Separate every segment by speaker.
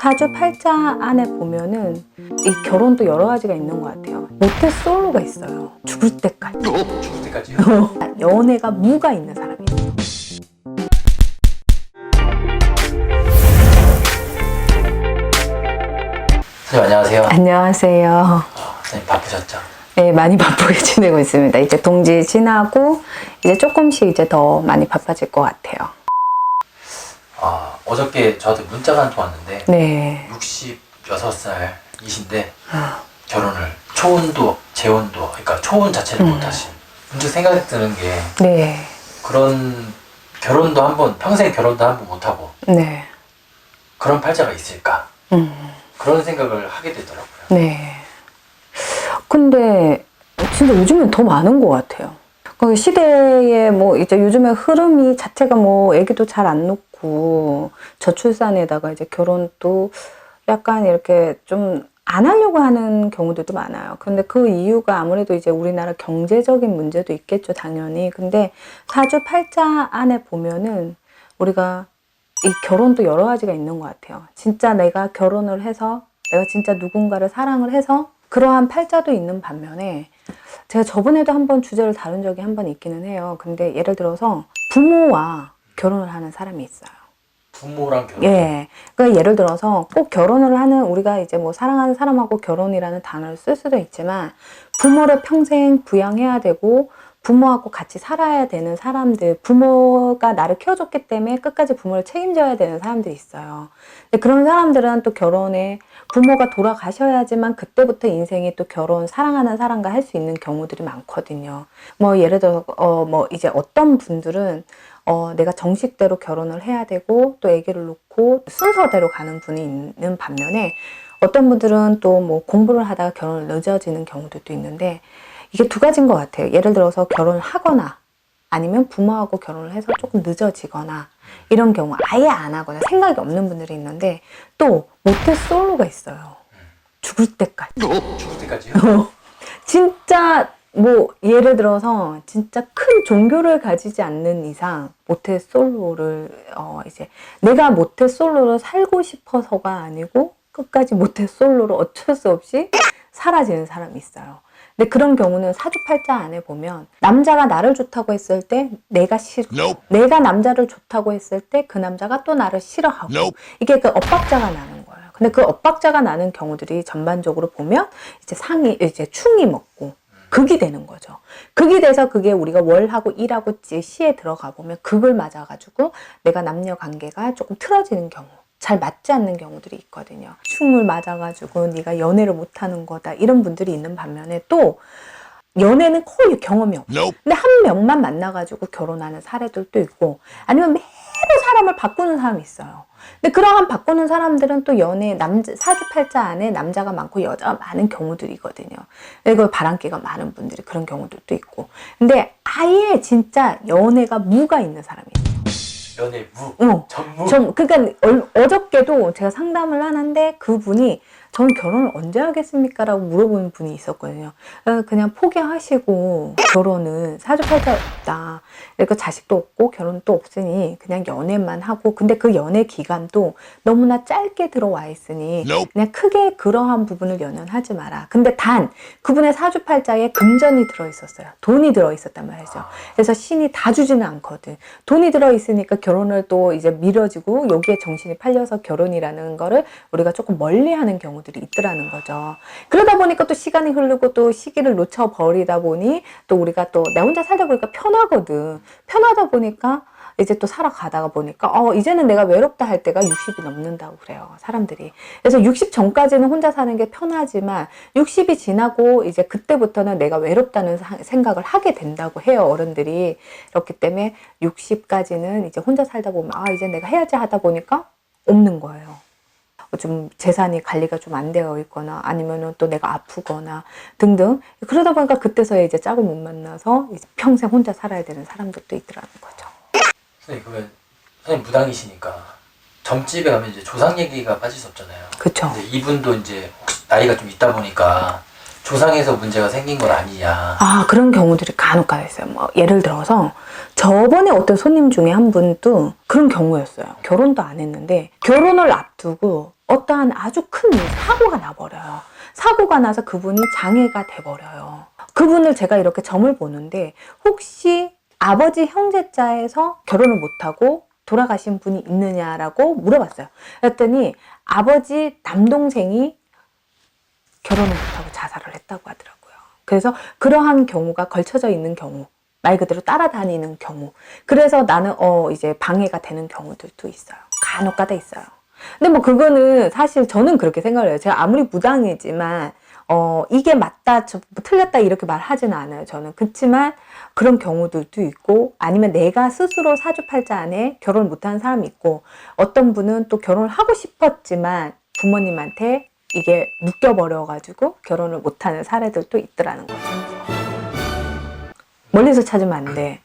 Speaker 1: 사주 팔자 안에 보면은 이 결혼도 여러 가지가 있는 것 같아요. 모태 솔로가 있어요. 죽을 때까지.
Speaker 2: 죽을 때까지요?
Speaker 1: 연애가 무가 있는 사람이에요.
Speaker 2: 선생님 안녕하세요.
Speaker 1: 안녕하세요.
Speaker 2: 선생님 바쁘셨죠?
Speaker 1: 네, 많이 바쁘게 지내고 있습니다. 이제 동지 지나고 이제 조금씩 이제 더 많이 바빠질 것 같아요.
Speaker 2: 아, 어저께 저한테 문자가 한 통 왔는데
Speaker 1: 네.
Speaker 2: 66살이신데 결혼을 초혼도 재혼도 그러니까 초혼 자체를
Speaker 1: 음.
Speaker 2: 못하신 문득 생각이 드는 게
Speaker 1: 네.
Speaker 2: 그런 결혼도 한번 평생 결혼도 한 번 못하고
Speaker 1: 네.
Speaker 2: 그런 팔자가 있을까
Speaker 1: 음.
Speaker 2: 그런 생각을 하게 되더라고요.
Speaker 1: 네. 근데 진짜 요즘엔 더 많은 것 같아요. 그 시대에 뭐 이제 요즘에 흐름이 자체가 뭐 애기도 잘 안 놓고 저출산에다가 이제 결혼도 약간 이렇게 좀 안 하려고 하는 경우들도 많아요. 근데 그 이유가 아무래도 이제 우리나라 경제적인 문제도 있겠죠, 당연히. 근데 사주 팔자 안에 보면은 우리가 이 결혼도 여러 가지가 있는 것 같아요. 진짜 내가 결혼을 해서 내가 진짜 누군가를 사랑을 해서 그러한 팔자도 있는 반면에 제가 저번에도 한번 주제를 다룬 적이 한 번 있기는 해요. 근데 예를 들어서 부모와 결혼을 하는 사람이 있어요.
Speaker 2: 부모랑 결혼.
Speaker 1: 예. 그러니까 예를 들어서 꼭 결혼을 하는 우리가 이제 뭐 사랑하는 사람하고 결혼이라는 단어를 쓸 수도 있지만 부모를 평생 부양해야 되고 부모하고 같이 살아야 되는 사람들, 부모가 나를 키워줬기 때문에 끝까지 부모를 책임져야 되는 사람들이 있어요. 그런 사람들은 또 결혼에 부모가 돌아가셔야지만 그때부터 인생이 또 결혼, 사랑하는 사람과 할 수 있는 경우들이 많거든요. 뭐 예를 들어, 어, 뭐 이제 어떤 분들은 어, 내가 정식대로 결혼을 해야 되고 또 아기를 놓고 순서대로 가는 분이 있는 반면에 어떤 분들은 또 뭐 공부를 하다가 결혼을 늦어지는 경우들도 있는데 이게 두 가지인 것 같아요. 예를 들어서 결혼을 하거나 아니면 부모하고 결혼을 해서 조금 늦어지거나 이런 경우 아예 안 하거나 생각이 없는 분들이 있는데 또 모태 솔로가 있어요. 죽을 때까지.
Speaker 2: 죽을 때까지요?
Speaker 1: 진짜 뭐 예를 들어서 진짜 큰 종교를 가지지 않는 이상 모태 솔로를 어 이제 내가 모태 솔로로 살고 싶어서가 아니고 끝까지 모태 솔로로 어쩔 수 없이 사라지는 사람이 있어요. 근데 그런 경우는 사주팔자 안에 보면 남자가 나를 좋다고 했을 때 내가 싫고
Speaker 3: Nope.
Speaker 1: 내가 남자를 좋다고 했을 때 그 남자가 또 나를 싫어하고
Speaker 3: Nope.
Speaker 1: 이게 그 엇박자가 나는 거예요. 근데 그 엇박자가 나는 경우들이 전반적으로 보면 이제 상이 이제 충이 먹고 극이 되는 거죠. 극이 돼서 그게 우리가 월하고 일하고 지- 시에 들어가 보면 극을 맞아가지고 내가 남녀 관계가 조금 틀어지는 경우. 잘 맞지 않는 경우들이 있거든요. 충을 맞아가지고 네가 연애를 못하는 거다 이런 분들이 있는 반면에 또 연애는 거의 경험이 없어.
Speaker 3: Nope.
Speaker 1: 근데 한 명만 만나가지고 결혼하는 사례들도 있고 아니면 매번 사람을 바꾸는 사람이 있어요. 근데 그러한 바꾸는 사람들은 또 연애 남자 사주팔자 안에 남자가 많고 여자가 많은 경우들이거든요. 그리고 바람기가 많은 분들이 그런 경우들도 있고. 근데 아예 진짜 연애가 무가 있는 사람이 있어요.
Speaker 2: 연애 무.
Speaker 1: 어.
Speaker 2: 전무.
Speaker 1: 좀 그러니까 얼- 어저께도 제가 상담을 하는데 그분이 저는 결혼을 언제 하겠습니까? 라고 물어보는 분이 있었거든요. 그래서 그냥 포기하시고 결혼은 사주팔자 없다. 그러니까 자식도 없고 결혼도 없으니 그냥 연애만 하고 근데 그 연애 기간도 너무나 짧게 들어와 있으니. 그냥 크게 그러한 부분을 연연하지 마라. 근데 단 그분의 사주팔자에 금전이 들어있었어요. 돈이 들어있었단 말이죠. 그래서 신이 다 주지는 않거든. 돈이 들어있으니까 결혼을 또 이제 미뤄지고 여기에 정신이 팔려서 결혼이라는 거를 우리가 조금 멀리 하는 경우 들이 있더라는 거죠. 그러다 보니까 또 시간이 흐르고 또 시기를 놓쳐버리다 보니 또 우리가 또나 혼자 살다 보니까 편하거든. 편하다 보니까 이제 또 살아가다가 보니까 어 이제는 내가 외롭다 할 때가 60이 넘는다고 그래요 사람들이 그래서 60 전까지는 혼자 사는 게 편하지만 60이 지나고 이제 그때부터는 내가 외롭다는 사- 생각을 하게 된다고 해요 어른들이 그렇기 때문에 60까지는 이제 혼자 살다 보면 아 이제 내가 해야지 하다 보니까 없는 거예요 좀 재산이 관리가 좀 안 되어 있거나 아니면은 또 내가 아프거나 등등 그러다 보니까 그때서야 이제 짝을 못 만나서 이제 평생 혼자 살아야 되는 사람들도 있더라는 거죠.
Speaker 2: 선생님 그러면 선생님 무당이시니까 점집에 가면 이제 조상 얘기가 빠질 수 없잖아요. 근데 이분도 이제 나이가 좀 있다 보니까 조상에서 문제가 생긴 건 아니냐.
Speaker 1: 아 그런 경우들이 간혹 가다 있어요. 뭐 예를 들어서 저번에 어떤 손님 중에 한 분도 그런 경우였어요. 결혼도 안 했는데 결혼을 앞두고 어떠한 아주 큰 일, 사고가 나버려요. 사고가 나서 그분이 장애가 돼버려요. 그분을 제가 이렇게 점을 보는데 혹시 아버지 형제자에서 결혼을 못하고 돌아가신 분이 있느냐라고 물어봤어요. 그랬더니 아버지 남동생이 결혼을 못하고 자살을 했다고 하더라고요. 그래서 그러한 경우가 걸쳐져 있는 경우, 말 그대로 따라다니는 경우. 그래서 나는 어 이제 방해가 되는 경우들도 있어요. 간혹가다 있어요. 근데 뭐 그거는 사실 저는 그렇게 생각을 해요. 제가 아무리 무당이지만 어 이게 맞다, 저, 뭐 틀렸다 이렇게 말하지는 않아요. 저는 그렇지만 그런 경우들도 있고 아니면 내가 스스로 사주팔자 안에 결혼 을 못한 사람이 있고 어떤 분은 또 결혼을 하고 싶었지만 부모님한테 이게 묶여버려가지고 결혼을 못하는 사례들도 있더라는 거죠. 멀리서 찾으면 안 돼.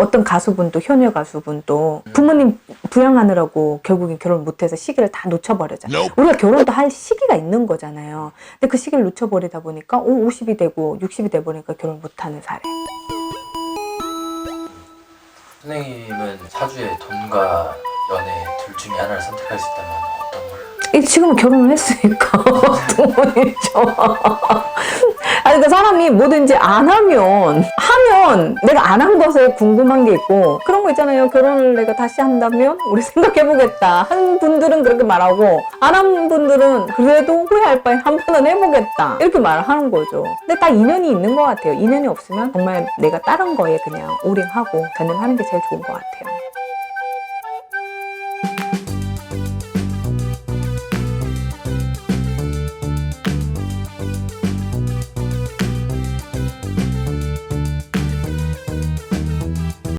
Speaker 1: 어떤 가수분도 효녀 가수분도 부모님 부양하느라고 결국엔 결혼 못해서 시기를 다 놓쳐버리잖아 요. 우리가 결혼도 할 시기가 있는 거잖아요. 근데 그 시기를 놓쳐버리다 보니까 오 50이 되고 60이 돼 버리니까 결혼 못하는 사례.
Speaker 2: 선생님은 사주에 돈과 연애 둘 중에 하나를 선택할 수 있다면 어떤 걸?
Speaker 1: 이 지금 결혼을 했으니까 돈이죠. 아니 그러니까 사람이 뭐든지 안 하면 하면 내가 안 한 것에 궁금한 게 있고 그런 거 있잖아요. 결혼을 내가 다시 한다면 우리 생각해 보겠다. 한 분들은 그렇게 말하고 안 한 분들은 그래도 후회할 바에 한 번은 해보겠다 이렇게 말을 하는 거죠. 근데 다 인연이 있는 것 같아요. 인연이 없으면 정말 내가 다른 거에 그냥 오링하고 전념하는 게 제일 좋은 것 같아요.